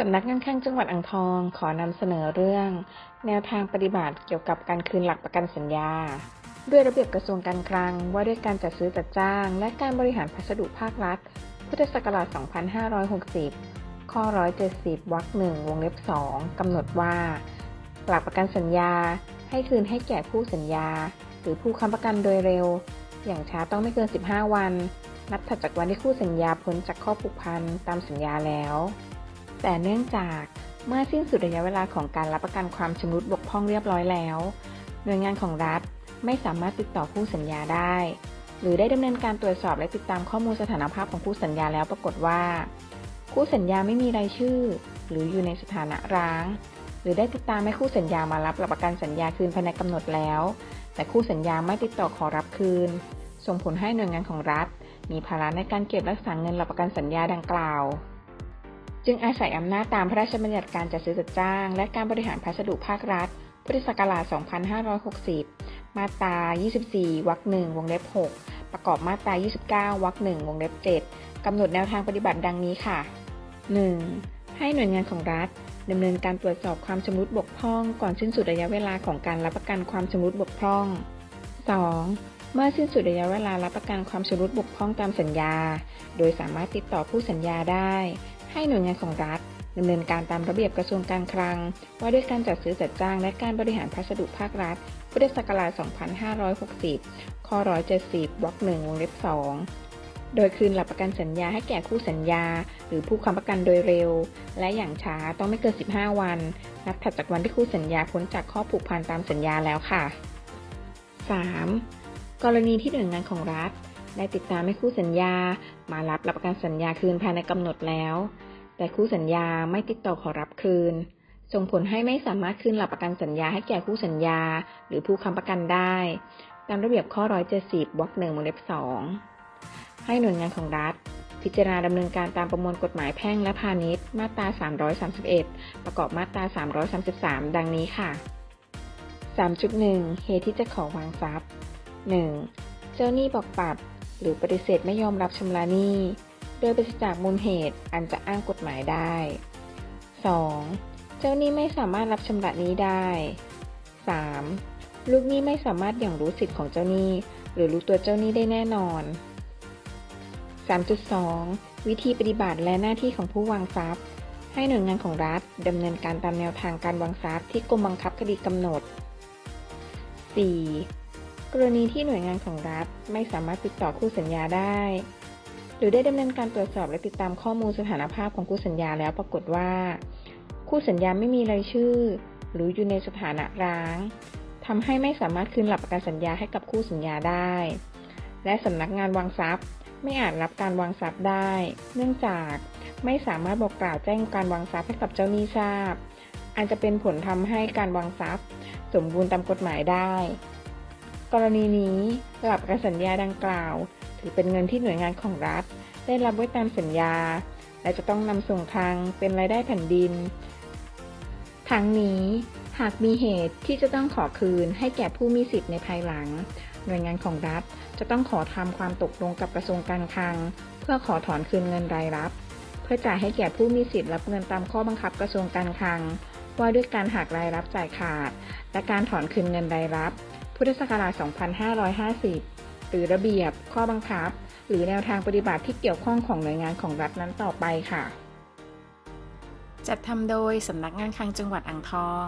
สำนักงานข้างจังหวัดอ่างทองขอนำเสนอเรื่อง แนวทางปฏิบัติเกี่ยวกับการคืนหลักประกันสัญญา ด้วยระเบียบกระทรวงการคลังว่าด้วยการจัดซื้อจัดจ้าง และการบริหารพัสดุภาครัฐ พุทธศักราช 2560 ข้อ 170 วรรคหนึ่งวงเล็บ 2 กำหนดว่า หลักประกันสัญญา ให้คืนให้แก่ผู้สัญญา หรือผู้ค้ำประกันโดยเร็ว อย่างช้าต้องไม่เกิน 15 วัน นับถัดจากวันที่คู่สัญญาพ้นจากข้อผูกพันตามสัญญาแล้ว แต่เนื่องจากเมื่อสิ้นสุดระยะเวลาของการรับประกันความชำรุดบกพร่องเรียบร้อยแล้ว หน่วยงานของรัฐไม่สามารถติดต่อคู่สัญญาได้ หรือได้ดำเนินการตรวจสอบและติดตามข้อมูลสถานภาพของคู่สัญญาแล้วปรากฏว่า คู่สัญญาไม่มีรายชื่อ หรืออยู่ในสถานะร้าง หรือได้ติดตามให้คู่สัญญามารับหลักประกันสัญญาคืนภายในกำหนดแล้ว แต่คู่สัญญาไม่ติดต่อขอรับคืน ส่งผลให้หน่วยงานของรัฐ มีภาระในการเก็บรักษาเงินหลักประกันสัญญาดังกล่าว จึงอาศัยอำนาจตามพระราชบัญญัติการจัดซื้อจัดจ้าง และการบริหารพัสดุภาครัฐ พุทธศักราช 2560 มาตรา 24 วรรคหนึ่งวงเล็บ 6 ประกอบมาตรา 29 วรรคหนึ่งวงเล็บ 7 กำหนดแนวทางปฏิบัติดังนี้ค่ะ 1. ให้หน่วยงานของรัฐดำเนินการตรวจสอบความชำรุดบกพร่อง ก่อนสิ้นสุดระยะเวลาของการรับประกันความชำรุดบกพร่อง 2. เมื่อสิ้นสุดระยะเวลารับประกันความชำรุดบกพร่องตามสัญญา โดยสามารถติดต่อผู้สัญญาได้ ให้หน่วยงานของรัฐดำเนินการตามระเบียบกระทรวงการคลัง ว่าด้วยการจัดซื้อจัดจ้างและการบริหารพัสดุภาครัฐ พุทธศักราช 2560 ข้อ 170 วรรคหนึ่งวงเล็บ 2 โดยคืนหลักประกันสัญญาให้แก่คู่สัญญา หรือผู้ค้ำประกันโดยเร็ว และอย่างช้าต้องไม่เกิน 15 วัน นับถัดจากวันที่คู่สัญญาพ้นจากข้อผูกพันตามสัญญาแล้วค่ะ 3. กรณีที่หน่วยงานของรัฐ ได้ติดตามให้คู่สัญญา มารับหลักประกันสัญญาคืนภายในกำหนดแล้ว แต่คู่สัญญาไม่ติดต่อขอรับคืน ส่งผลให้ไม่สามารถคืนหลักประกันสัญญาให้แก่คู่สัญญา หรือผู้ค้ำประกันได้ ตามระเบียบข้อ 170วรรคหนึ่งวงเล็บ2ให้หน่วยงานของรัฐ พิจารณาดำเนินการตามประมวลกฎหมายแพ่งและพาณิชย์ มาตรา 331 ประกอบมาตรา 333 ดังนี้ค่ะ 3.1 เหตุที่จะขอวางทรัพย์ 1. เจ้าหนี้บอกปัด หรือปฏิเสธไม่ยอมรับชำระหนี้ โดยปราศจากมูลเหตุอันจะอ้างกฎหมายได้ 2. เจ้าหนี้ไม่สามารถรับชำระหนี้ได้ 3. ลูกหนี้ไม่สามารถอย่างรู้สิทธิ์ของเจ้าหนี้ หรือรู้ตัวเจ้าหนี้ได้แน่นอน 3.2 วิธีปฏิบัติและหน้าที่ของผู้วางทรัพย์ ให้หน่วยงานของรัฐดำเนินการตามแนวทางการวางทรัพย์ที่กรมบังคับคดีกำหนด 4. กรณีที่หน่วยงานของรัฐไม่สามารถติดต่อคู่สัญญาได้ หรือได้ดำเนินการตรวจสอบและติดตามข้อมูลสถานภาพของคู่สัญญาแล้วปรากฏว่า คู่สัญญาไม่มีรายชื่อ หรืออยู่ในสถานะร้างทำให้ไม่สามารถคืนหลักประกันสัญญาให้กับคู่สัญญาได้ และสำนักงานวางทรัพย์ ไม่อาจรับการวางทรัพย์ได้ เนื่องจากไม่สามารถบอกกล่าวแจ้งการวางทรัพย์ให้กับเจ้าหนี้ทราบอาจจะเป็นผลทำให้การวางทรัพย์ สมบูรณ์ตามกฎหมายได้ กรณีนี้หลักประกันสัญญาดังกล่าว ถือเป็นเงินที่หน่วยงานของรัฐ ได้รับไว้ตามสัญญา และจะต้องนำส่งทางเป็นรายได้แผ่นดิน ทั้งนี้หากมีเหตุที่จะต้องขอคืนให้แก่ผู้มีสิทธิ์ในภายหลัง หน่วยงานของรัฐจะต้องขอทำความตกลงกับกระทรวงการคลัง เพื่อขอถอนคืนเงินรายรับ เพื่อจ่ายให้แก่ผู้มีสิทธิ์รับเงินตามข้อบังคับกระทรวงการคลัง ว่าด้วยการหักรายรับจ่ายขาด และการถอนคืนเงินรายรับ พุทธศักราช 2550 หรือระเบียบ ข้อบังคับ หรือแนวทางปฏิบัติที่เกี่ยวข้องของหน่วยงานของรัฐนั้นต่อไปค่ะ จัดทำโดยสำนักงานคลังจังหวัดอ่างทอง